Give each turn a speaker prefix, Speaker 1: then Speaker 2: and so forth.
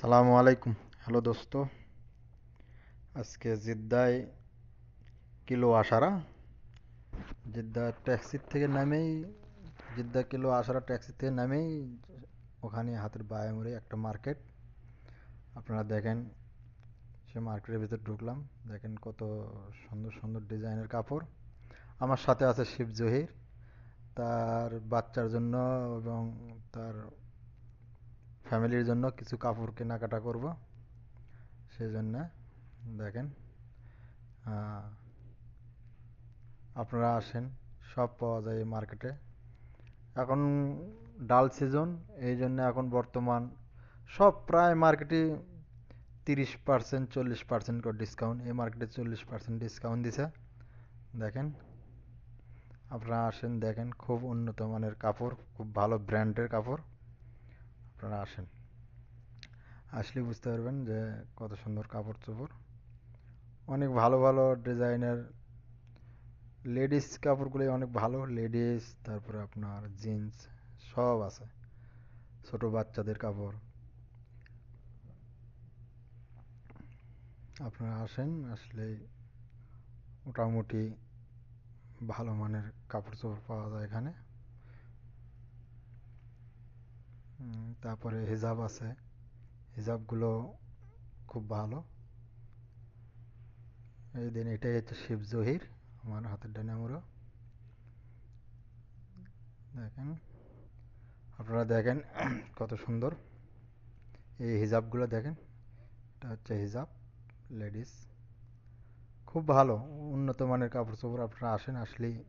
Speaker 1: সালামু আলাইকুম। হ্যালো দোস্ত। আজকে জিদ্দায় কিলো আসারা জিদ্দা ট্যাক্সির থেকে নামেই, জিদ্দা কিলো আসারা ট্যাক্সির থেকে নামেই ওখানে হাতের বায়ে মুড়ে একটা মার্কেট। আপনারা দেখেন, সে মার্কেটের ভিতর ঢুকলাম। দেখেন কত সুন্দর সুন্দর ডিজাইনের কাপড়। আমার সাথে আছে শিব জহির। তার বাচ্চার জন্য এবং তার ফ্যামিলির জন্য কিছু কাপড় কেনাকাটা করব। সেই জন্য দেখেন আপনারা আসেন, সব পাওয়া যায় এই মার্কেটে এখন ডাল সিজন এই জন্য এখন বর্তমান সব প্রায় মার্কেটে তিরিশ পার্সেন্ট চল্লিশ পার্সেন্ট করে ডিসকাউন্ট এই মার্কেটে চল্লিশ পার্সেন্ট ডিসকাউন্ট দিছে। দেখেন, আপনারা আসেন, দেখেন, খুব উন্নত মানের কাপড়, খুব ভালো ব্র্যান্ডের কাপড়। আপনারা আসেন। আসলে বুঝতে পারবেন যে কত সুন্দর কাপড় চোপড় অনেক ভালো ভালো ডিজাইনের লেডিস কাপড়গুলি অনেক ভালো লেডিস তারপরে আপনার জিন্স সব আছে। ছোট বাচ্চাদের কাপড়। আপনারা আসেন আসলে মোটামুটি ভালো মানের কাপড় চোপড় পাওয়া যায় এখানে। তারপরে হিজাব আছে। হিজাবগুলো খুব ভালো। এই দিন এটাই হচ্ছে শিব জহির, আমার হাতের ডানে দেখেন, আপনারা দেখেন কত সুন্দর। এই হিজাবগুলো দেখেন, এটা হচ্ছে হিজাব, লেডিস। খুব ভালো, উন্নত মানের কাপড় চোপড় আপনারা আসেন, আসলেই